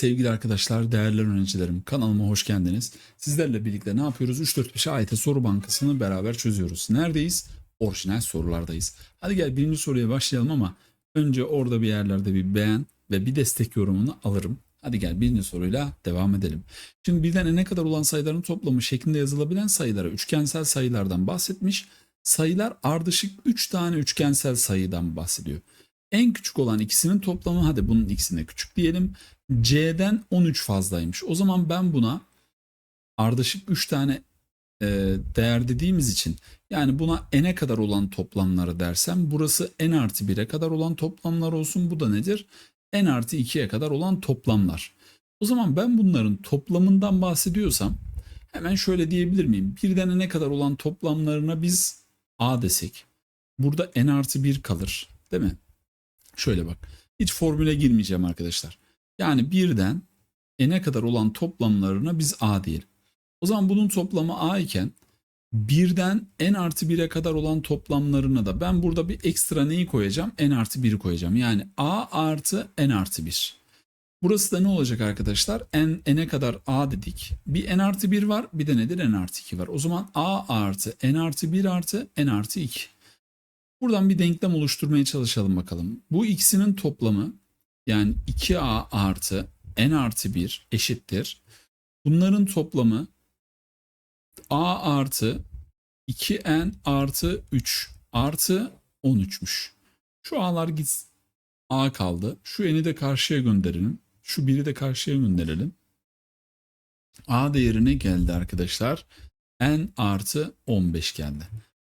Sevgili arkadaşlar, değerli öğrencilerim, kanalıma hoş geldiniz. Sizlerle birlikte ne yapıyoruz? 3-4-5 AYT soru bankasını beraber çözüyoruz. Neredeyiz? Orijinal sorulardayız. Hadi gel birinci soruya başlayalım ama önce orada bir yerlerde bir beğen ve bir destek yorumunu alırım. Hadi gel birinci soruyla devam edelim. Şimdi birden n'e kadar olan sayıların toplamı şeklinde yazılabilen sayılara üçgensel sayılardan bahsetmiş. Sayılar ardışık 3 tane üçgensel sayıdan bahsediyor. En küçük olan ikisinin toplamı hadi bunun ikisine küçük diyelim. C'den 13 fazlaymış. O zaman ben buna ardışık 3 tane e, değer dediğimiz için yani buna n'e kadar olan toplamları dersem burası n artı 1'e kadar olan toplamlar olsun. Bu da nedir? n artı 2'ye kadar olan toplamlar. O zaman ben bunların toplamından bahsediyorsam hemen şöyle diyebilir miyim? Birden n'e kadar olan toplamlarına biz a desek. Burada n artı 1 kalır değil mi? Şöyle bak. Hiç formüle girmeyeceğim arkadaşlar. Yani birden n'e kadar olan toplamlarına biz a diyelim. O zaman bunun toplamı a iken birden n artı 1'e kadar olan toplamlarına da ben burada bir ekstra neyi koyacağım? n artı 1'i koyacağım. Yani a artı n artı 1. Burası da ne olacak arkadaşlar? n n'e kadar a dedik. Bir n artı 1 var bir de nedir? n artı 2 var. O zaman a artı n artı 1 artı n artı 2. Buradan bir denklem oluşturmaya çalışalım bakalım. Bu ikisinin toplamı yani 2a artı n artı 1 eşittir. Bunların toplamı a artı 2n artı 3 artı 13'müş. Şu a'lar git a kaldı. Şu n'i de karşıya gönderelim. Şu 1'i de karşıya gönderelim. a değerine geldi arkadaşlar. n artı 15 geldi.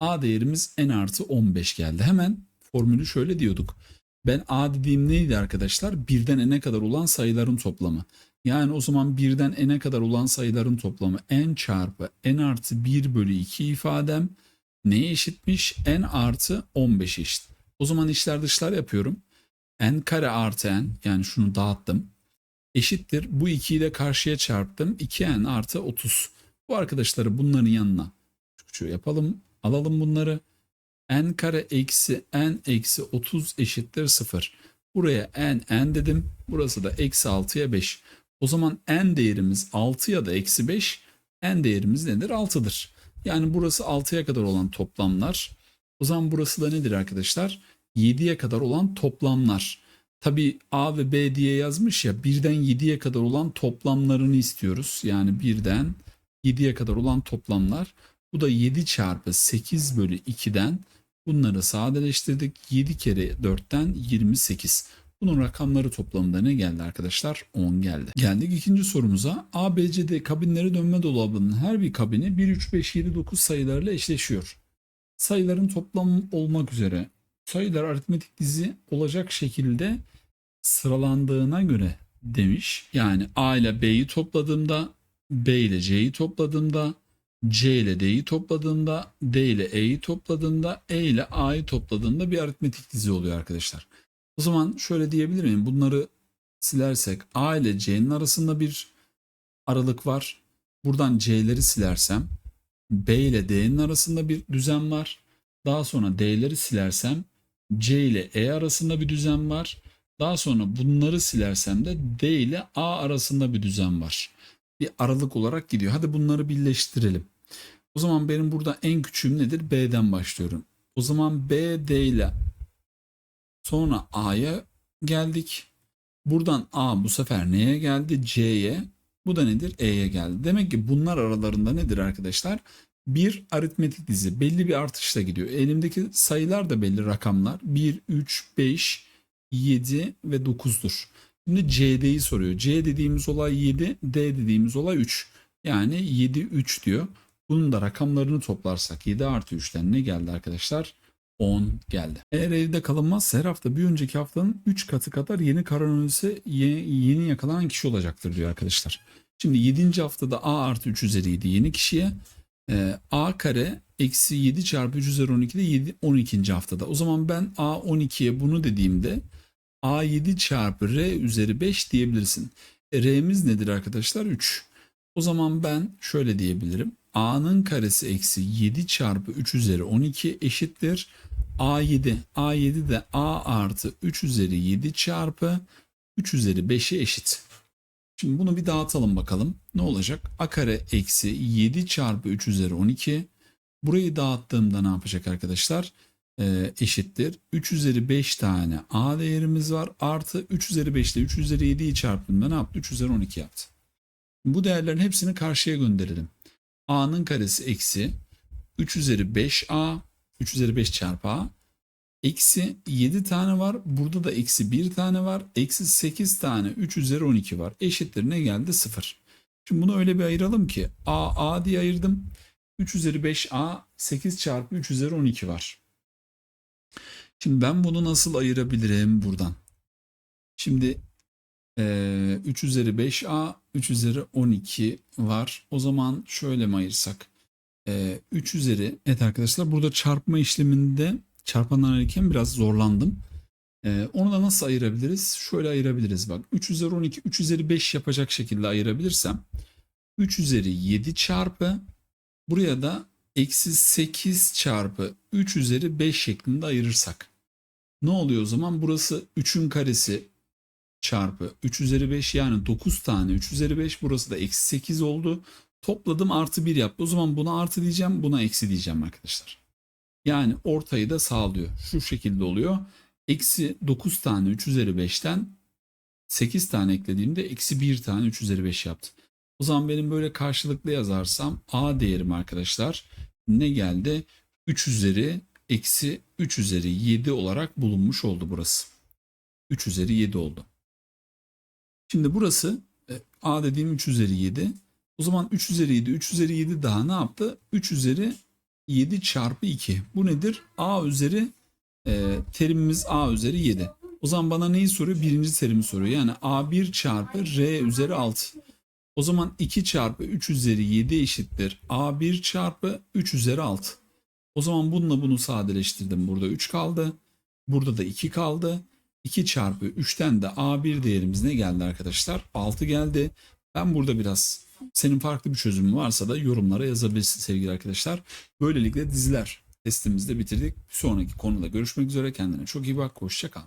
A değerimiz n artı 15 geldi. Hemen formülü şöyle diyorduk. Ben A dediğim neydi arkadaşlar? Birden n'e kadar olan sayıların toplamı. Yani o zaman birden n'e kadar olan sayıların toplamı n çarpı n artı 1 bölü 2 ifadem neye eşitmiş? n artı 15 eşit. O zaman içler dışlar yapıyorum. n kare artı n yani şunu dağıttım. Eşittir. Bu 2'yi de karşıya çarptım. 2n artı 30. Bu arkadaşları bunların yanına şu yapalım. Alalım bunları. n kare eksi n eksi 30 eşittir 0. Buraya n n dedim. Burası da eksi 6'ya 5. O zaman n değerimiz 6 ya da eksi 5. n değerimiz nedir? 6'dır. Yani burası 6'ya kadar olan toplamlar. O zaman burası da nedir arkadaşlar? 7'ye kadar olan toplamlar. Tabi A ve B diye yazmış ya birden 7'ye kadar olan toplamlarını istiyoruz. Yani birden 7'ye kadar olan toplamlar. Bu da 7 çarpı 8 bölü 2'den bunları sadeleştirdik. 7 kere 4'ten 28. Bunun rakamları toplamında ne geldi arkadaşlar? 10 geldi. Geldik ikinci sorumuza. A, B, C, D kabinleri dönme dolabının her bir kabini 1, 3, 5, 7, 9 sayılarla eşleşiyor. Sayıların toplamı olmak üzere sayılar aritmetik dizi olacak şekilde sıralandığına göre demiş. Yani A ile B'yi topladığımda, B ile C'yi topladığımda C ile D'yi topladığında, D ile E'yi topladığında, E ile A'yı topladığında bir aritmetik dizi oluyor arkadaşlar. O zaman şöyle diyebilir miyim? Bunları silersek A ile C'nin arasında bir aralık var. Buradan C'leri silersem B ile D'nin arasında bir düzen var. Daha sonra D'leri silersem C ile E arasında bir düzen var. Daha sonra bunları silersem de D ile A arasında bir düzen var. Bir aralık olarak gidiyor. Hadi bunları birleştirelim. O zaman benim burada en küçüğüm nedir? B'den başlıyorum. O zaman B, D ile sonra A'ya geldik. Buradan A bu sefer neye geldi? C'ye. Bu da nedir? E'ye geldi. Demek ki bunlar aralarında nedir arkadaşlar? Bir aritmetik dizi belli bir artışla gidiyor. Elimdeki sayılar da belli rakamlar. 1, 3, 5, 7 ve 9'dur. Şimdi CD'yi soruyor. C dediğimiz olay 7, D dediğimiz olay 3. Yani 7, 3 diyor. Bunun da rakamlarını toplarsak 7 artı 3'ten ne geldi arkadaşlar? 10 geldi. Eğer evde kalınmazsa her hafta bir önceki haftanın 3 katı kadar yeni koronavirüse yeni yakalanan kişi olacaktır diyor arkadaşlar. Şimdi 7. haftada A artı 3 üzeriydi yeni kişiye. E, A kare eksi 7 çarpı 3 üzeri 12'de 7, 12. haftada. O zaman ben A 12'ye bunu dediğimde A 7 çarpı R üzeri 5 diyebilirsin. E, R'miz nedir arkadaşlar? 3. O zaman ben şöyle diyebilirim. A'nın karesi eksi 7 çarpı 3 üzeri 12 eşittir. A7. A7 de A artı 3 üzeri 7 çarpı 3 üzeri 5'e eşit. Şimdi bunu bir dağıtalım bakalım. Ne olacak? A kare eksi 7 çarpı 3 üzeri 12. Burayı dağıttığımda ne yapacak arkadaşlar? Ee, eşittir. 3 üzeri 5 tane A değerimiz var. Artı 3 üzeri 5 ile 3 üzeri 7'yi çarptığımda ne yaptı? 3 üzeri 12 yaptı. Bu değerlerin hepsini karşıya gönderelim. A'nın karesi eksi 3 üzeri 5A 3 üzeri 5 çarpı A Eksi 7 tane var. Burada da eksi 1 tane var. Eksi 8 tane 3 üzeri 12 var. Eşittir ne geldi? 0. Şimdi bunu öyle bir ayıralım ki A, A diye ayırdım. 3 üzeri 5A 8 çarpı 3 üzeri 12 var. Şimdi ben bunu nasıl ayırabilirim buradan? Şimdi eee 3 üzeri 5A 3 üzeri 12 var. O zaman şöyle mi ayırsak? Eee 3 üzeri evet arkadaşlar burada çarpma işleminde çarpanlar ayırırken biraz zorlandım. Ee, onu da nasıl ayırabiliriz? Şöyle ayırabiliriz bak. 3 üzeri 12, 3 üzeri 5 yapacak şekilde ayırabilirsem 3 üzeri 7 çarpı buraya da eksi 8 çarpı 3 üzeri 5 şeklinde ayırırsak. Ne oluyor o zaman? Burası 3'ün karesi çarpı 3 üzeri 5 yani 9 tane 3 üzeri 5 burası da eksi 8 oldu. Topladım artı 1 yaptı. O zaman buna artı diyeceğim buna eksi diyeceğim arkadaşlar. Yani ortayı da sağlıyor. Şu şekilde oluyor. Eksi 9 tane 3 üzeri 5'ten 8 tane eklediğimde eksi 1 tane 3 üzeri 5 yaptı. O zaman benim böyle karşılıklı yazarsam A değerim arkadaşlar ne geldi? 3 üzeri eksi 3 üzeri 7 olarak bulunmuş oldu burası. 3 üzeri 7 oldu. Şimdi burası e, A dediğim 3 üzeri 7. O zaman 3 üzeri 7, 3 üzeri 7 daha ne yaptı? 3 üzeri 7 çarpı 2. Bu nedir? A üzeri e, terimimiz A üzeri 7. O zaman bana neyi soruyor? Birinci terimi soruyor. Yani A1 çarpı R üzeri 6. O zaman 2 çarpı 3 üzeri 7 eşittir. A1 çarpı 3 üzeri 6. O zaman bununla bunu sadeleştirdim. Burada 3 kaldı. Burada da 2 kaldı. 2 çarpı 3'ten de A1 değerimiz ne geldi arkadaşlar? 6 geldi. Ben burada biraz senin farklı bir çözümün varsa da yorumlara yazabilirsin sevgili arkadaşlar. Böylelikle diziler testimizi de bitirdik. Bir sonraki konuda görüşmek üzere. Kendine çok iyi bak. Hoşça kal.